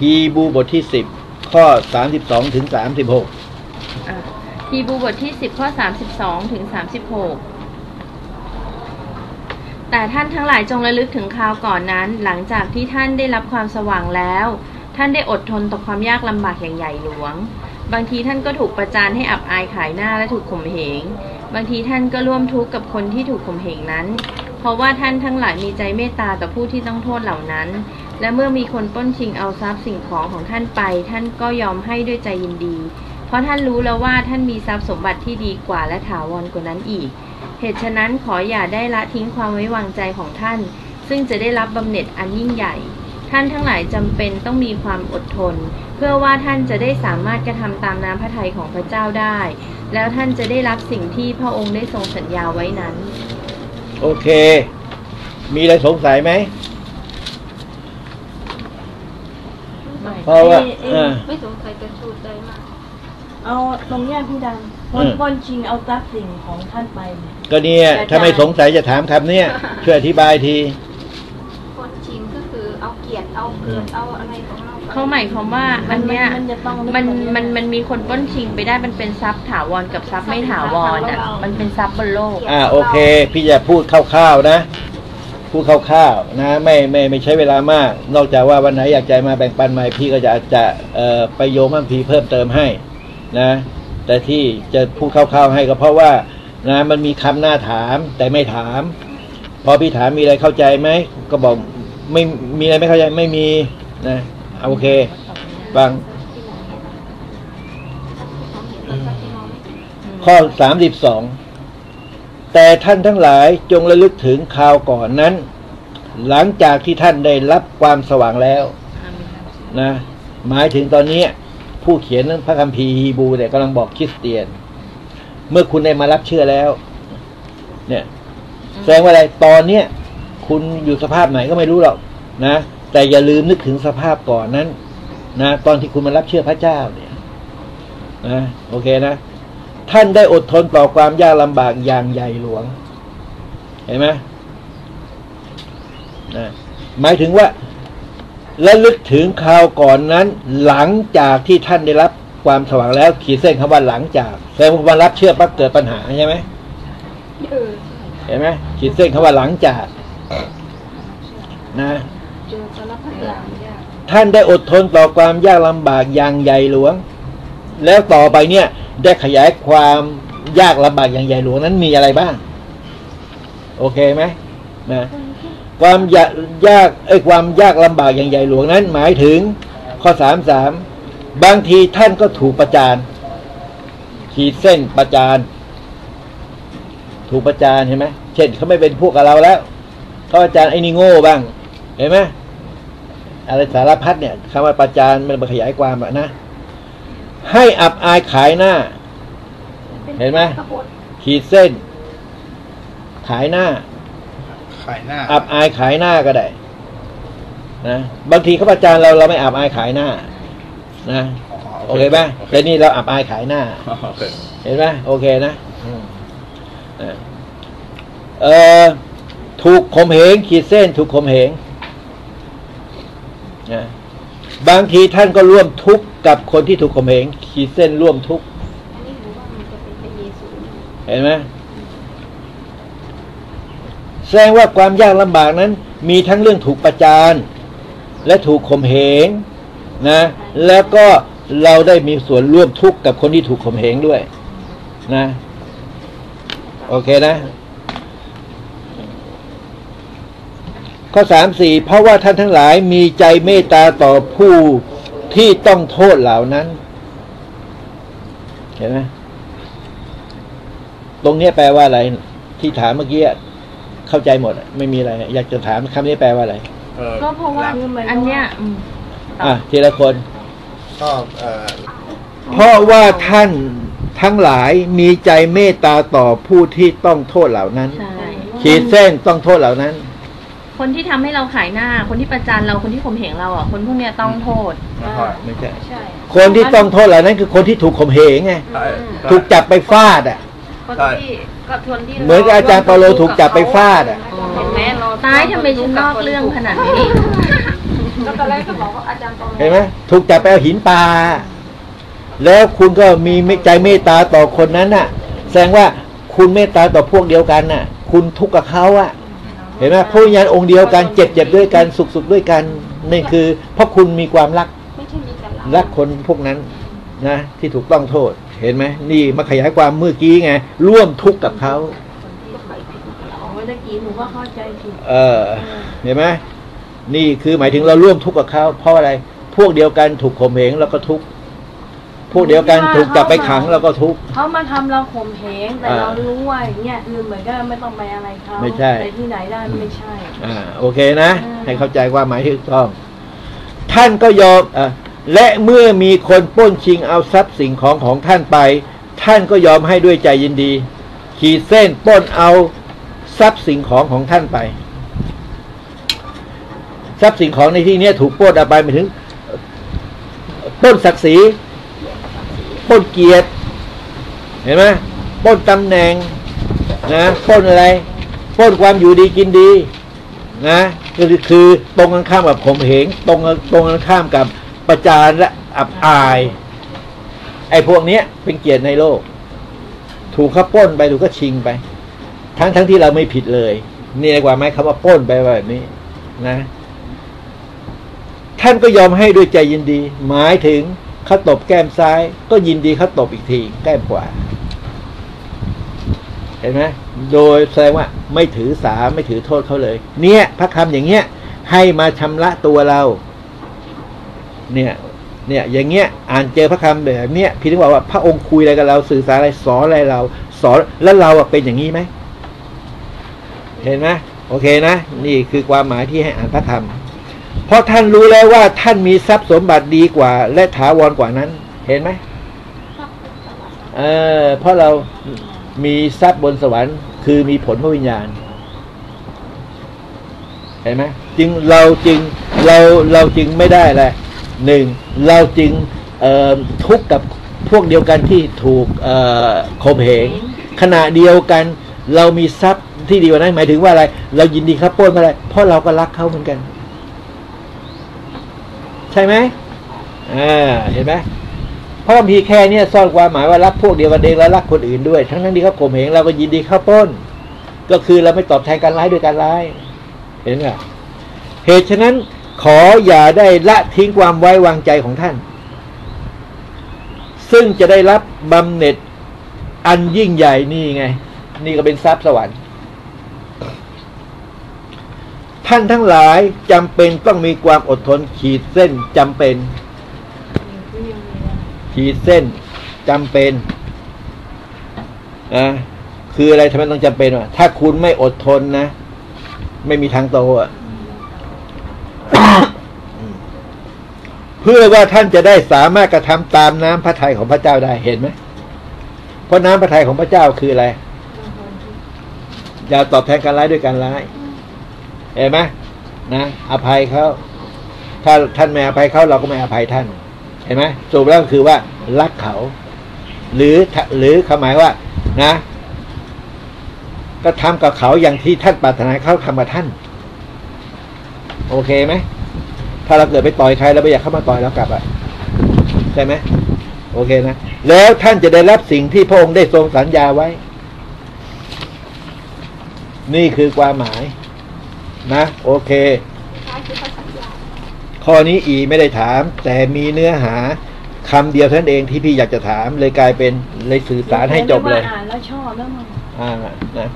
ฮีบูบทที่สิบข้อสามสิบสองถึงสามสิบหกฮีบูบทที่10ข้อ32ถึง36แต่ท่านทั้งหลายจงระลึกถึงคราวก่อนนั้น หลังจากที่ท่านได้รับความสว่างแล้ว ท่านได้อดทนต่อความยากลำบากอย่างใหญ่หลวง บางทีท่านก็ถูกประจานให้อับอายขายหน้าและถูกข่มเหง บางทีท่านก็ร่วมทุกข์กับคนที่ถูกข่มเหงนั้น เพราะว่าท่านทั้งหลายมีใจเมตตาต่อผู้ที่ต้องโทษเหล่านั้น และเมื่อมีคนป้นชิงเอาทรัพย์สิ่งของของท่านไป ท่านก็ยอมให้ด้วยใจยินดี เพราะท่านรู้แล้วว่าท่านมีทรัพย์สมบัติที่ดีกว่าและถาวรกว่านั้นอีก เหตุฉะนั้นขออย่าได้ละทิ้งความไว้วางใจของท่าน ซึ่งจะได้รับบำเหน็จอันยิ่งใหญ่ ท่านทั้งหลายจำเป็นต้องมีความอดทน เพื่อว่าท่านจะได้สามารถกระทำตามน้ำพระทัยของพระเจ้าได้ แล้วท่านจะได้รับสิ่งที่พระองค์ได้ทรงสัญญาไว้นั้น โอเค มีอะไรสงสัยไหม เพราะว่าเอ้ยเอ้ยอ่าไม่สงสัยแต่สูดใจมากเอาตรงเนี้ยพี่ดังปล้นอืม ปล้นชิงเอาทรัพย์สินของท่านไปเนี่ย ก็เนี่ย ถ้าไม่สงสัยจะถามคำเนี้ยช่วยอธิบายที คนชิงก็คือเอาเกียรติเอาเกิดเอาอะไรของเราไปเขาหมายความว่าอันเนี้ยมันจะต้องมันมันมันมีคนปล้นชิงไปได้มันเป็นทรัพย์ถาวรกับทรัพย์ไม่ถาวรอะมันเป็นทรัพย์บนโลก อ่าโอเค พี่จะพูดคร่าวๆนะ พูดคร่าวๆนะไม่ไม่ไม่ใช้เวลามาก นอกจากว่าวันไหนอยากใจมาแบ่งปันใหม่พี่ก็จะจะเอ่อไปโยมพัมพีเพิ่มเติมให้นะ แต่ที่จะพูดคร่าวๆให้ก็เพราะว่านะมันมีคำหน้าถามแต่ไม่ถาม พอพี่ถามมีอะไรเข้าใจไหมก็บอกไม่มีอะไรไม่เข้าใจไม่มีนะเอาโอเคฟังข้อสามสิบสอง แต่ท่านทั้งหลายจงระลึกถึงข่าวก่อนนั้น หลังจากที่ท่านได้รับความสว่างแล้วนะหมายถึงตอนนี้ผู้เขียนพระคัมภีร์ฮีบรูเนี่ยกำลังบอกคริสเตียน เมื่อคุณได้มารับเชื่อแล้ว เนี่ย แสดงว่าอะไรตอนเนี้ยคุณอยู่สภาพไหนก็ไม่รู้หรอกนะแต่อย่าลืมนึกถึงสภาพก่อนนั้น นะ ตอนที่คุณมารับเชื่อพระเจ้าเนี่ยนะโอเคนะ ท่านได้อดทนต่อความยากลำบากอย่างใหญ่หลวง เห็นไหมนะหมายถึงว่าและลึกถึงคราวก่อนนั้น หลังจากที่ท่านได้รับความสว่างแล้วขีดเส้นคำว่าหลังจากแสดงว่าวันรับเชื่อปั๊บเกิดปัญหาใช่ไหมเห็นไหมขีดเส้นคำว่าหลังจากนะเจอสารพัดอย่างยากท่านได้อดทนต่อความยากลำบากอย่างใหญ่หลวง แล้วต่อไปเนี่ย ได้ขยายความยากลำบากอย่างใหญ่หลวงนั้นมีอะไรบ้าง โอเคไหมนะความยากยากไอ้ความยากลำบากอย่างใหญ่หลวงนั้น หมายถึงข้อสามสามบางทีท่านก็ถูกประจานขีดเส้นประจานถูกประจานเห็นไหมเช่นเขาไม่เป็นพวกกับเราแล้วเขาประจานไอ้นี่โง่บ้าง เห็นไหมอะไรสารพัดเนี่ยคำว่าประจานมันขยายความอะนะ ให้อับอายขายหน้า เห็นไหมขบวนขีดเส้น ขายหน้า ขายหน้า อับอายขายหน้าก็ได้นะบางทีเขาประจานเราเราไม่อับอายขายหน้า นะโอเคไหมแต่นี่เราอับอายขายหน้าโอเคเห็นไหมโอเคนะอืมอะเออถูกข่มเหงขีดเส้น ถูกข่มเหงนะ บางทีท่านก็ร่วมทุกข์กับคนที่ถูกข่มเหงขีดเส้นร่วมทุกข์เห็นไหมแสดงว่าความยากลำบากนั้น มีทั้งเรื่องถูกประจานและถูกข่มเหงนะ แล้วก็เราได้มีส่วนร่วมทุกข์กับคนที่ถูกข่มเหงด้วย นะ โอเคนะ ข้อสามสี่เพราะว่าท่านทั้งหลายมีใจเมตตาต่อผู้ที่ต้องโทษเหล่านั้น เห็นไหมตรงเนี้ยแปลว่าอะไร ที่ถามเมื่อกี้อะเข้าใจหมดอะไม่มีอะไร อยากจะถามคำนี้แปลว่าอะไรเออก็เพราะว่าอันเนี้ยอืมอะทีละคนก็เอ่อเพราะว่าท่านทั้งหลายมีใจเมตตาต่อผู้ที่ต้องโทษเหล่านั้นใช่ขีดเส้นต้องโทษเหล่านั้น คนที่ทำให้เราขายหน้า คนที่ประจานเราคนที่ข่มเหงเราอะคนพวกเนี้ยต้องโทษ ไม่ค่อยไม่ใช่ใช่คนที่ต้องโทษเหล่านั้นคือคนที่ถูกข่มเหงไงใช่ถูกจับไปฟาดอะ คนใช่ที่กับทนที่เหมือนกับอาจารย์เปาโลถูกจับไปฟาดอะ เห็นไหมเราตายทำไมฉันนอกเรื่องขนาดนี้ ก็ตอนแรกก็บอกว่าอาจารย์ตรงเห็นไหมถูกจับไปเอาหินปลาแล้วคุณก็มีใจเมตตาต่อคนนั้นน่ะ แสดงว่าคุณเมตตาต่อพวกเดียวกันน่ะ คุณทุกข์กับเขาอะ เห็นไหมพระวิญญาณองค์เดียวกันเจ็บเจ็บด้วยกันสุขสุขด้วยกันนี่คือเพราะคุณมีความรักไม่ใช่มีแต่เรารักคนพวกนั้นนะ ที่ถูกต้องโทษ เห็นไหมนี่มาขยายความเมื่อกี้ไง ร่วมทุกข์กับเขาของเมื่อกี้หนูก็เข้าใจผิดเออเห็นไหมนี่คือหมายถึงเราร่วมทุกข์กับเขาเพราะอะไร พวกเดียวกันถูกข่มเหงเราก็ทุกข์ พวกเดียวกันถูกจับไปขังเราก็ทุกข์เขามาทำเราข่มเหงแต่อ่าเรารู้ว่าอย่างเงี้ยคือเหมือนก็ไม่ต้องไปอะไรเขาไม่ใช่ ไปที่ไหนได้ไม่ใช่ อ่าโอเคนะ อืม ให้เข้าใจว่าหมายที่ถูกต้อง ท่านก็ยอมอะและเมื่อมีคนปล้นชิงเอาทรัพย์สิ่งของของท่านไป ท่านก็ยอมให้ด้วยใจยินดี ขีดเส้นปล้นเอาทรัพย์สิ่งของของท่านไป ทรัพย์สิ่งของในที่เนี้ยถูกปล้นเอาไปหมายถึงปล้นศักดิ์ศรี ปล้นเกียรติเห็นไหมปล้นตำแหน่งนะปล้นอะไรปล้นความอยู่ดีกินดีนะคือคือตรงกันข้ามกับข่มเหงตรงตรงกันข้ามกับประจานและอับอาย ไอ้พวกเนี้ย เป็นเกียรติในโลก ถูกเขาป้นไปถูกก็ชิงไป ทั้งทั้งที่เราไม่ผิดเลย นี่ดีกว่าไหมคำว่าป้นไปแบบนี้ นะ ท่านก็ยอมให้ด้วยใจยินดี หมายถึง เขาตบแก้มซ้าย ก็ยินดีเขาตบอีกที แก้มขวาเห็นไหมโดยแสดงว่าไม่ถือสาไม่ถือโทษเขาเลย เนี่ย พระคำอย่างเงี้ย ให้มาชำระตัวเรา เนี่ย เนี่ย อย่างเงี้ย อ่านเจอพระคำแบบเนี้ยพี่ถึงบอกว่าพระองค์คุยอะไรกับเราสื่อสารอะไรสอนอะไรเรา สอนแล้วเราเป็นอย่างนี้ไหมเห็นไหมโอเคนะ นี่คือความหมายที่ให้อ่านพระคำ เพราะท่านรู้แล้วว่าท่านมีทรัพย์สมบัติดีกว่า และถาวรกว่านั้น เห็นไหมเออเพราะเรามีทรัพย์บนสวรรค์ คือมีผลพระวิญญาณ เห็นไหมจึงเราจึงเราเราจึงไม่ได้แหละหนึ่งเราจึงทุกข์กับพวกเดียวกันที่ถูกข่มเหงขณะเดียวกัน เรามีทรัพย์ที่ดีกว่านั้นหมายถึงว่าอะไร เรายินดีครับป้นอะไรเพราะเราก็รักเขาเหมือนกัน ใช่ไหมอ่าเห็นไหมพระคัมภีร์แค่เนี้ยซ่อนความหมายว่ารักพวกเดียวกันเองและรักคนอื่นด้วย ทั้งนั้นที่เขาข่มเหงเราก็ยินดีเข้าป้น ก็คือเราไม่ตอบแทนการร้ายด้วยการร้าย เห็นไหมเหตุฉะนั้นขออย่าได้ละทิ้งความไว้วางใจของท่าน ซึ่งจะได้รับบำเหน็จอันยิ่งใหญ่นี่ไง นี่ก็เป็นทรัพย์สวรรค์ ท่านทั้งหลายจำเป็นต้องมีความอดทนขีดเส้นจำเป็น ขีดเส้นจำเป็นนะคืออะไรทำไมต้องจำเป็นวะถ้าคุณไม่อดทนนะ ไม่มีทางโตอะเพื่อว่าท่านจะได้สามารถกระทำตามน้ำพระทัยของพระเจ้าได้เห็นไหมเพราะน้ำพระทัยของพระเจ้าคืออะไรอย่าตอบแทนการร้ายด้วยการร้าย เห็นไหมนะอภัยเขาถ้าท่านไม่อภัยเขาเราก็ไม่อภัยท่าน เห็นไหมสรุปแล้วคือว่ารักเขา หรือหรือคำหมายว่านะ ก็ทำกับเขาอย่างที่ท่านปรารถนาเขาทำกับท่าน โอเคไหมถ้าเราเกิดไปต่อยใครเราไม่อยากเข้ามาต่อยเรากลับอะใช่ไหมโอเคนะแล้วท่านจะได้รับสิ่งที่พระองค์ได้ทรงสัญญาไว้ นี่คือความหมาย นะ โอเคคล้ายคือพระสัญญาข้อนี้อีไม่ได้ถาม แต่มีเนื้อหาคำเดียวเท่านั้นเองที่พี่อยากจะถามเลยกลายเป็นเลยสื่อสารให้จบเลย อ่านแล้วชอบแล้วมันอ่านะ